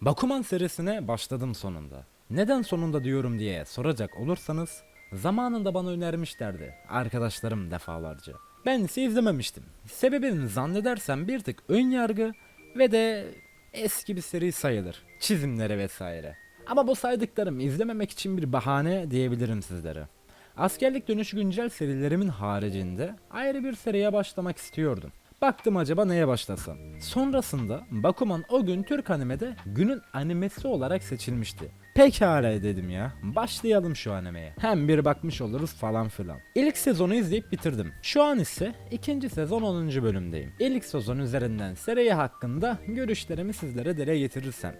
Bakuman serisine başladım sonunda. Neden sonunda diyorum diye soracak olursanız zamanında bana önermişlerdi arkadaşlarım defalarca. Ben ise izlememiştim. Sebebini zannedersem bir tık ön yargı ve de eski bir seri sayılır. Çizimleri vesaire. Ama bu saydıklarım izlememek için bir bahane diyebilirim sizlere. Askerlik dönüşü güncel serilerimin haricinde ayrı bir seriye başlamak istiyordum. Baktım acaba neye başlasam. Sonrasında Bakuman o gün Türk animede günün animesi olarak seçilmişti. Pekala dedim ya. Başlayalım şu animeye. Hem bir bakmış oluruz falan filan. İlk sezonu izleyip bitirdim. Şu an ise ikinci sezon 10. bölümdeyim. İlk sezon üzerinden seri hakkında görüşlerimi sizlere dile getirirsem.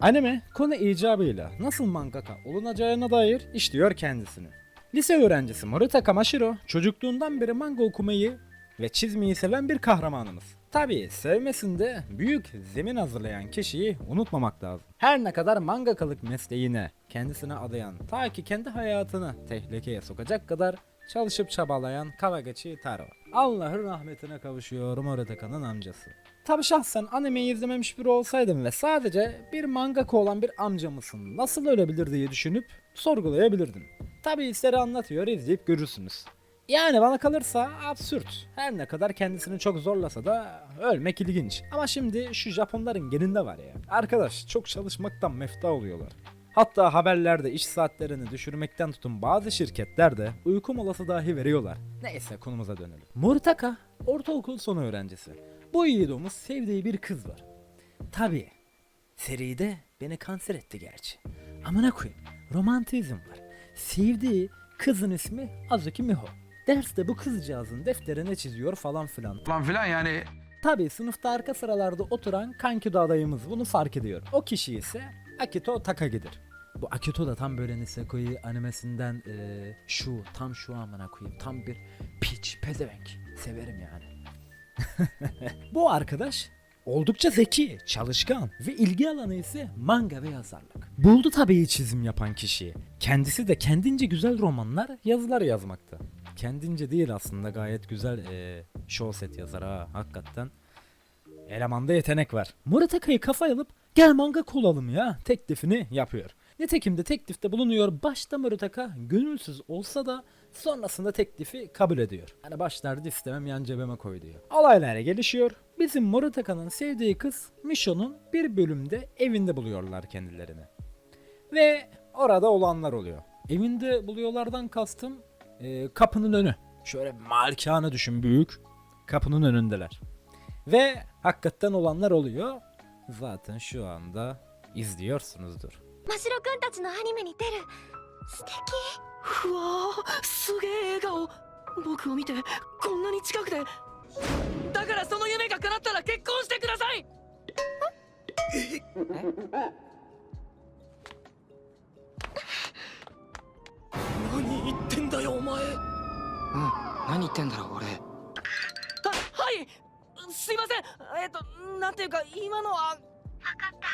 Anime konu icabıyla nasıl mangaka olunacağına dair işliyor kendisini. Lise öğrencisi Morita Kamashiro çocukluğundan beri manga okumayı ve çizmeyi seven bir kahramanımız. Tabii sevmesinde büyük zemin hazırlayan kişiyi unutmamak lazım. Her ne kadar mangakalık mesleğine kendisine adayan ta ki kendi hayatını tehlikeye sokacak kadar çalışıp çabalayan Kawagachi Taro. Allah'ın rahmetine kavuşuyor Morita'nın amcası. Tabi şahsen animeyi izlememiş biri olsaydım ve sadece bir mangaka olan bir amcamısın nasıl ölebilir diye düşünüp sorgulayabilirdim. Tabi seri anlatıyor izleyip görürsünüz. Yani bana kalırsa absürt. Her ne kadar kendisini çok zorlasa da ölmek ilginç. Ama şimdi şu Japonların geninde var ya. Arkadaş çok çalışmaktan mefta oluyorlar. Hatta haberlerde iş saatlerini düşürmekten tutun bazı şirketler de uyku molası dahi veriyorlar. Neyse konumuza dönelim. Moritaka ortaokul son öğrencisi. Bu yiğidimiz sevdiği bir kız var. Tabii seride beni kanser etti gerçi. Amına koyayım romantizm var. Sevdiği kızın ismi Azuki Miho. Derste bu kızcağızın defterine çiziyor falan filan. Falan filan yani Tabii sınıfta arka sıralarda oturan Kankido adayımız bunu fark ediyor. O kişi ise Akito Takagi'dir. Bu Akito da tam böyle Nisekoi animesinden eee, şu tam şu amına koyayım tam bir piç pezevenk. Severim yani. Bu arkadaş oldukça zeki, çalışkan ve ilgi alanı ise manga ve yazarlık. Buldu tabii çizim yapan kişiyi. Kendisi de kendince güzel romanlar, yazılar yazmakta. Kendince değil aslında gayet güzel eee show set yazar ha hakikaten. Elemanda yetenek var. Murataka'yı kafaya alıp gel manga olalım ya teklifini yapıyor. Nitekim de teklifte bulunuyor. Başta Murataka gönülsüz olsa da sonrasında teklifi kabul ediyor. Hani başlarda istemem yan cebime koy diyor. Olaylar gelişiyor. Bizim Murataka'nın sevdiği kız Misho'nun bir bölümde evinde buluyorlar kendilerini. Ve orada olanlar oluyor. Evinde buluyorlardan kastım e, kapının önü. Şöyle malikane düşün büyük. Kapının önündeler. Ve hakikaten olanlar oluyor. Zaten şu anda izliyorsunuzdur. 真城くんたちのアニメに出る素敵うわーすげえ笑顔僕を見てこんなに近くでだからその夢が叶ったら結婚してください何 何言ってんだろう俺ははいすいませんえっ、となんていうか今のは分かった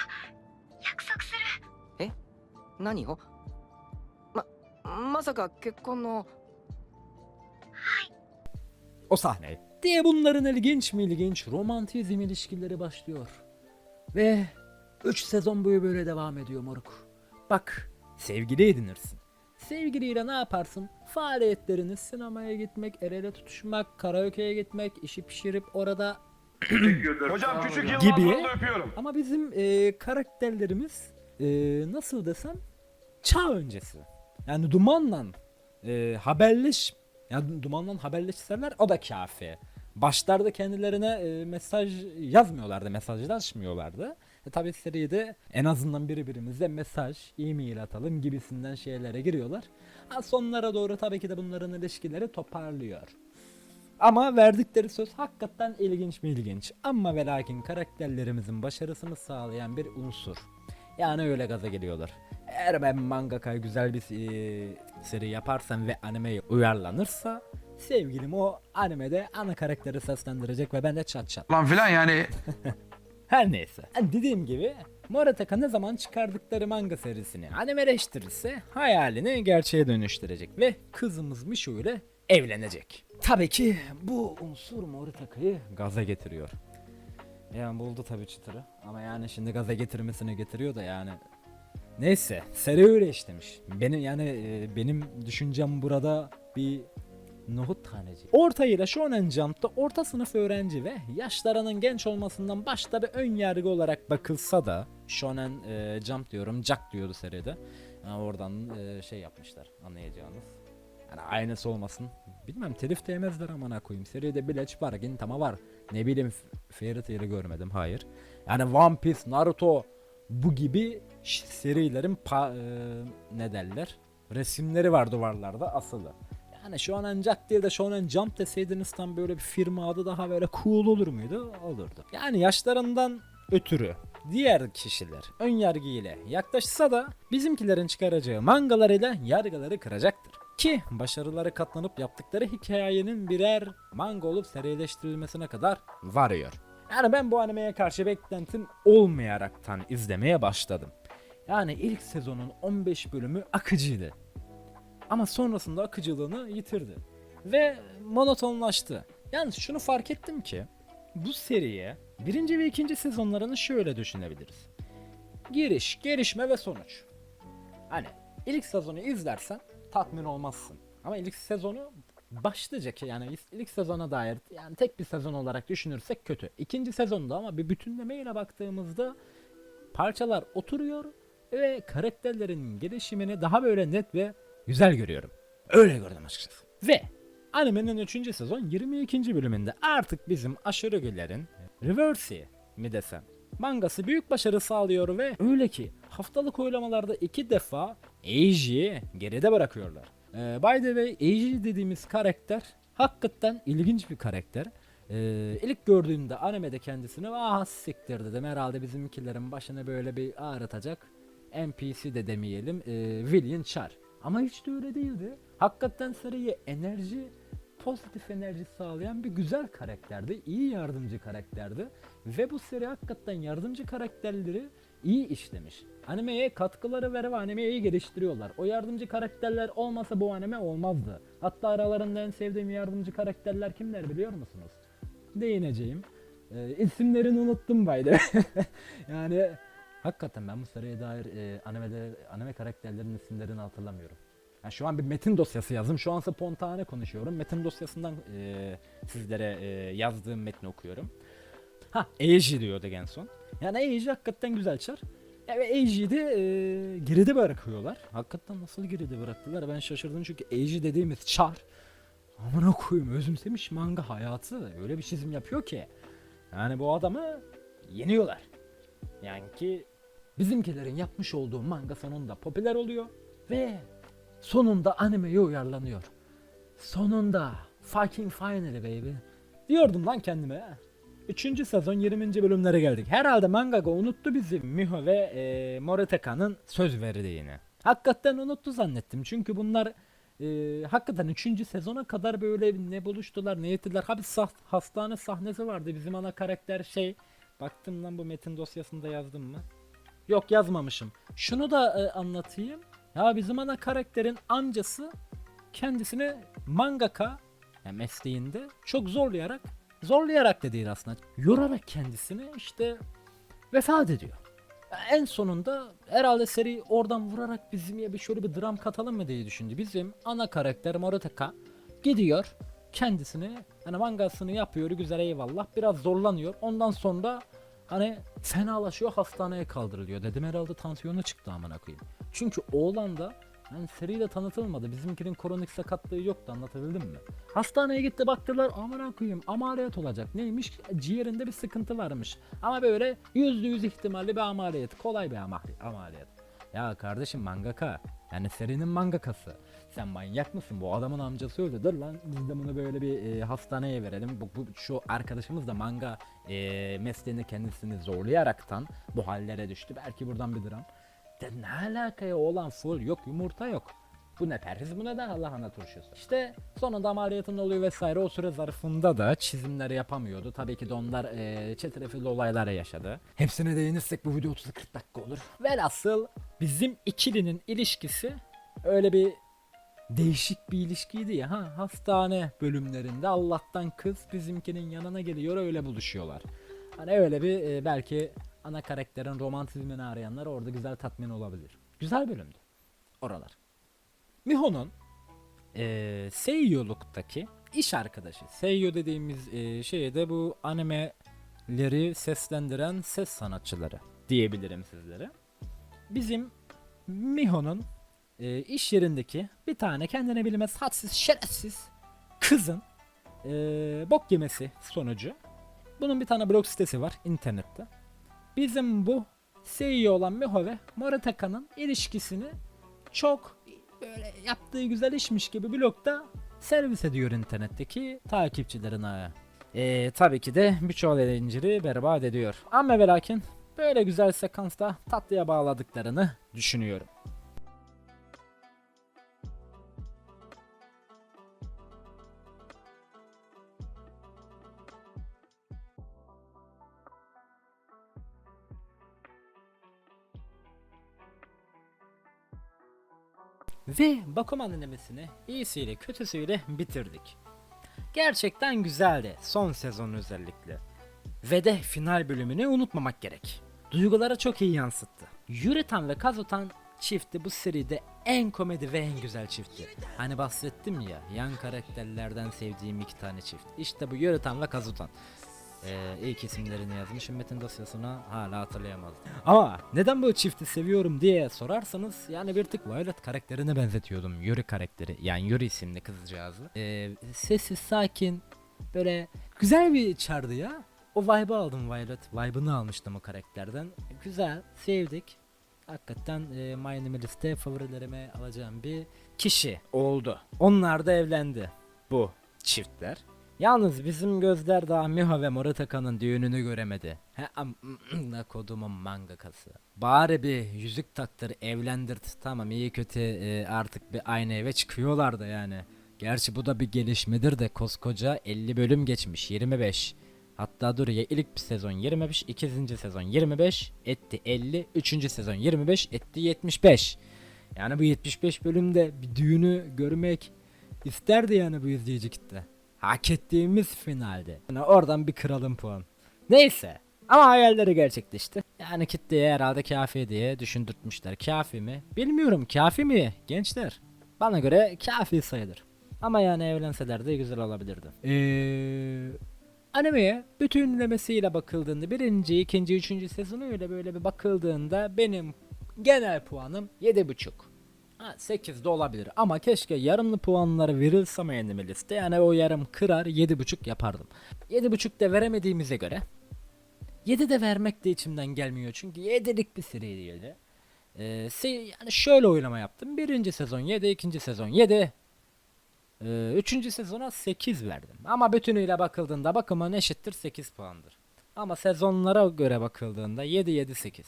約束する何をままさか結婚の O sahne. Diye bunların ilginç mi ilginç romantizm ilişkileri başlıyor. Ve 3 sezon boyu böyle devam ediyor moruk. Bak sevgili edinirsin. Sevgiliyle ne yaparsın? Faaliyetleriniz sinemaya gitmek, el ele tutuşmak, karaoke'ye gitmek, işi pişirip orada hocam küçük Gibi. yıllarını da öpüyorum. Ama bizim e, karakterlerimiz e, nasıl desem çağ öncesi. Yani dumanla e, haberleş yani dumanla haberleşseler o da kafi. Başlarda kendilerine e, mesaj yazmıyorlardı, mesajlaşmıyorlardı. E, tabii seride en azından birbirimize mesaj, e-mail atalım gibisinden şeylere giriyorlar. Ha, sonlara doğru tabii ki de bunların ilişkileri toparlıyor. Ama verdikleri söz hakikaten ilginç mi ilginç. Ama ve lakin karakterlerimizin başarısını sağlayan bir unsur. Yani öyle gaza geliyorlar. Eğer ben mangaka güzel bir e, seri yaparsam ve animeye uyarlanırsa sevgilim o animede ana karakteri seslendirecek ve ben de çat çat. Falan filan yani Her neyse. Yani dediğim gibi Morataka ne zaman çıkardıkları manga serisini animeleştirirse hayalini gerçeğe dönüştürecek ve kızımız Misho ile evlenecek. Tabii ki bu unsur Morataka'yı gaza getiriyor. Yani buldu tabii çıtırı. Ama yani şimdi gaza getirmesine getiriyor da yani. Neyse seri öyle işlemiş. Benim yani e, benim düşüncem burada bir nohut taneci. Orta ile Shonen Jump'ta orta sınıf öğrenci ve yaşlarının genç olmasından başta bir ön yargı olarak bakılsa da Shonen e, Jump diyorum, Jack diyordu seride. Yani oradan e, şey yapmışlar anlayacağınız. Yani aynısı olmasın. Bilmem telif değmezler amına koyayım. Seride Bleach var, Gintama var. Ne bileyim Fairy Tail'i görmedim. Hayır. Yani One Piece, Naruto bu gibi serilerin pa- e, ne derler? Resimleri var duvarlarda asılı. Yani Shonen Jack değil de Shonen Jump deseydiniz tam böyle bir firma adı daha böyle cool olur muydu? Olurdu. Yani yaşlarından ötürü diğer kişiler ön yargı ile yaklaşsa da bizimkilerin çıkaracağı mangalarıyla yargıları kıracaktır. Ki başarıları katlanıp yaptıkları hikayenin birer manga olup serileştirilmesine kadar varıyor. Yani ben bu animeye karşı beklentim olmayaraktan izlemeye başladım. Yani ilk sezonun 15 bölümü akıcıydı. Ama sonrasında akıcılığını yitirdi. Ve monotonlaştı. Yani şunu fark ettim ki bu seriye birinci ve ikinci sezonlarını şöyle düşünebiliriz. Giriş, gelişme ve sonuç. Hani ilk sezonu izlersen tatmin olmazsın. Ama ilk sezonu başlıca ki yani ilk sezona dair yani tek bir sezon olarak düşünürsek kötü. İkinci sezonda ama bir bütünlemeyle baktığımızda parçalar oturuyor ve karakterlerin gelişimini daha böyle net ve güzel görüyorum. Öyle gördüm açıkçası. Ve animenin 3. sezon 22. bölümünde artık bizim aşırı gülerin Reverse mi desem mangası büyük başarı sağlıyor ve öyle ki haftalık oylamalarda iki defa Eiji'yi geride bırakıyorlar. Ee, by the way Eiji dediğimiz karakter hakikaten ilginç bir karakter. Ee, ilk gördüğümde animede kendisini ah siktir dedim herhalde bizimkilerin başına böyle bir ağrıtacak NPC de demeyelim e, William Char. Ama hiç de öyle değildi. Hakikaten seriye enerji pozitif enerji sağlayan bir güzel karakterdi. iyi yardımcı karakterdi. Ve bu seri hakikaten yardımcı karakterleri iyi işlemiş. Animeye katkıları ver ve animeyi geliştiriyorlar. O yardımcı karakterler olmasa bu anime olmazdı. Hatta aralarında en sevdiğim yardımcı karakterler kimler biliyor musunuz? Değineceğim. Ee, isimlerini unuttum baydı. yani hakikaten ben bu seriye dair e, animeler, anime karakterlerin isimlerini hatırlamıyorum. Yani şu an bir metin dosyası yazdım. Şu an spontane konuşuyorum. Metin dosyasından e, sizlere e, yazdığım metni okuyorum. Ha Eiji diyordu en son. Yani Eiji hakikaten güzel çar. Ve Eiji'yi de e, geride bırakıyorlar. Hakikaten nasıl geride bıraktılar ben şaşırdım çünkü Eiji dediğimiz çar. Amına koyayım özümsemiş manga hayatı. Öyle bir çizim yapıyor ki. Yani bu adamı yeniyorlar. Yani ki bizimkilerin yapmış olduğu manga sonunda popüler oluyor. Ve sonunda animeye uyarlanıyor. Sonunda fucking finally baby. Diyordum lan kendime. Üçüncü sezon 20. bölümlere geldik. Herhalde mangaka unuttu bizi Miho ve e, Moriteca'nın söz verdiğini. Hakikaten unuttu zannettim. Çünkü bunlar e, hakikaten 3. sezona kadar böyle ne buluştular ne ettiler. Abi sah- hastane sahnesi vardı. Bizim ana karakter şey. Baktım lan bu metin dosyasında yazdım mı? Yok yazmamışım. Şunu da e, anlatayım. Ya bizim ana karakterin amcası kendisini mangaka yani mesleğinde çok zorlayarak zorlayarak da değil aslında yorarak kendisini işte vefat ediyor. En sonunda herhalde seri oradan vurarak bizim ya bir şöyle bir dram katalım mı diye düşündü. Bizim ana karakter Morotaka gidiyor kendisini hani mangasını yapıyor güzel eyvallah biraz zorlanıyor. Ondan sonra hani fenalaşıyor hastaneye kaldırılıyor. Dedim herhalde tansiyonu çıktı amına koyayım. Çünkü oğlan da yani seride tanıtılmadı. Bizimkinin kronik sakatlığı yoktu anlatabildim mi? Hastaneye gitti baktılar amına koyayım ameliyat olacak. Neymiş? Ciğerinde bir sıkıntı varmış. Ama böyle yüzde yüz ihtimalli bir ameliyat. Kolay bir ameli- ameliyat. Ya kardeşim mangaka. Yani serinin mangakası. Sen manyak mısın? Bu adamın amcası öldü. Dur lan biz de bunu böyle bir e, hastaneye verelim. Bu, bu şu arkadaşımız da manga e, mesleğinde kendisini zorlayaraktan bu hallere düştü. Belki buradan bir dram. De ne alaka ya oğlan full yok yumurta yok. Bu ne perhiz bu neden Allah'ına turşusu. İşte sonunda ameliyatın oluyor vesaire o süre zarfında da çizimleri yapamıyordu. Tabii ki de onlar e, çetrefilli olaylara yaşadı. Hepsine değinirsek bu video 30-40 dakika olur. Velhasıl bizim ikilinin ilişkisi öyle bir değişik bir ilişkiydi ya ha hastane bölümlerinde Allah'tan kız bizimkinin yanına geliyor öyle buluşuyorlar. Hani öyle bir e, belki ana karakterin romantizmini arayanlar orada güzel tatmin olabilir. Güzel bölümdü. Oralar. Miho'nun e, Seiyu'luktaki iş arkadaşı. Seiyu dediğimiz e, şey de bu animeleri seslendiren ses sanatçıları diyebilirim sizlere. Bizim Miho'nun e, iş yerindeki bir tane kendine bilmez hadsiz şerefsiz kızın e, bok yemesi sonucu. Bunun bir tane blog sitesi var internette. Bizim bu CEO olan Miho ve Moritaka'nın ilişkisini çok böyle yaptığı güzel işmiş gibi blogda servis ediyor internetteki takipçilerine. Ee, tabii ki de birçok eğlenceli berbat ediyor. Ama ve lakin böyle güzel sekansta tatlıya bağladıklarını düşünüyorum. Ve Bakuman animesini iyisiyle kötüsüyle bitirdik. Gerçekten güzeldi son sezon özellikle. Ve de final bölümünü unutmamak gerek. Duyguları çok iyi yansıttı. Yuritan ve Kazutan çifti bu seride en komedi ve en güzel çiftti. Hani bahsettim ya yan karakterlerden sevdiğim iki tane çift. İşte bu Yuritan ve Kazutan. Ee, ilk isimlerini yazmışım metin dosyasına hala hatırlayamadım. Ama neden bu çifti seviyorum diye sorarsanız yani bir tık Violet karakterine benzetiyordum Yuri karakteri yani Yuri isimli kızcağızı. Ee, sessiz sakin böyle güzel bir çardı ya. O vibe'ı aldım Violet. Vibe'ını almıştım o karakterden. Güzel, sevdik. Hakikaten e, My Name liste favorilerime alacağım bir kişi oldu. Onlar da evlendi. Bu çiftler. Yalnız bizim gözler daha Miho ve Moritaka'nın düğününü göremedi. He amına kodumun mangakası. Bari bir yüzük taktır evlendirt. Tamam iyi kötü e, artık bir aynı eve çıkıyorlar da yani. Gerçi bu da bir gelişmedir de koskoca 50 bölüm geçmiş 25. Hatta dur ya ilk bir sezon 25, ikinci sezon 25 etti 50, üçüncü sezon 25 etti 75. Yani bu 75 bölümde bir düğünü görmek isterdi yani bu izleyici kitle. Hak ettiğimiz finalde. Yani oradan bir kralın puan. Neyse. Ama hayalleri gerçekleşti. Yani kitleye herhalde kafi diye düşündürtmüşler. Kafi mi? Bilmiyorum kafi mi gençler? Bana göre kafi sayılır. Ama yani evlenseler de güzel olabilirdi. Eee... Animeye bütünlemesiyle bakıldığında birinci, ikinci, üçüncü sezonu öyle böyle bir bakıldığında benim genel puanım 7.5. Ha 8 de olabilir ama keşke yarımlı puanları verilse mi anime liste yani o yarım kırar 7.5 yapardım. 7.5 de veremediğimize göre 7 de vermek de içimden gelmiyor çünkü 7'lik bir seri değildi. Ee, yani şöyle oylama yaptım. Birinci sezon 7, ikinci sezon 7, ee, üçüncü sezona 8 verdim. Ama bütünüyle bakıldığında bakıma eşittir 8 puandır. Ama sezonlara göre bakıldığında 7 7 8.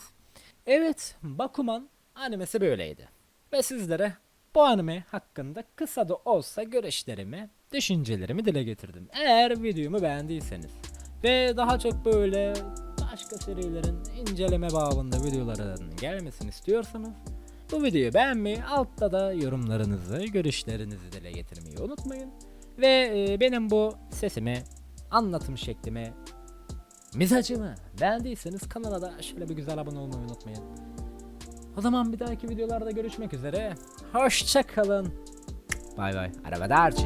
Evet, Bakuman animesi böyleydi. Ve sizlere bu anime hakkında kısa da olsa görüşlerimi, düşüncelerimi dile getirdim. Eğer videomu beğendiyseniz ve daha çok böyle başka serilerin inceleme babında videoların gelmesini istiyorsanız bu videoyu beğenmeyi, altta da yorumlarınızı, görüşlerinizi dile getirmeyi unutmayın. Ve e, benim bu sesimi, anlatım şeklimi, mizacımı beğendiyseniz kanala da şöyle bir güzel abone olmayı unutmayın. O zaman bir dahaki videolarda görüşmek üzere. Hoşça kalın. Bay bay. Arrivederci.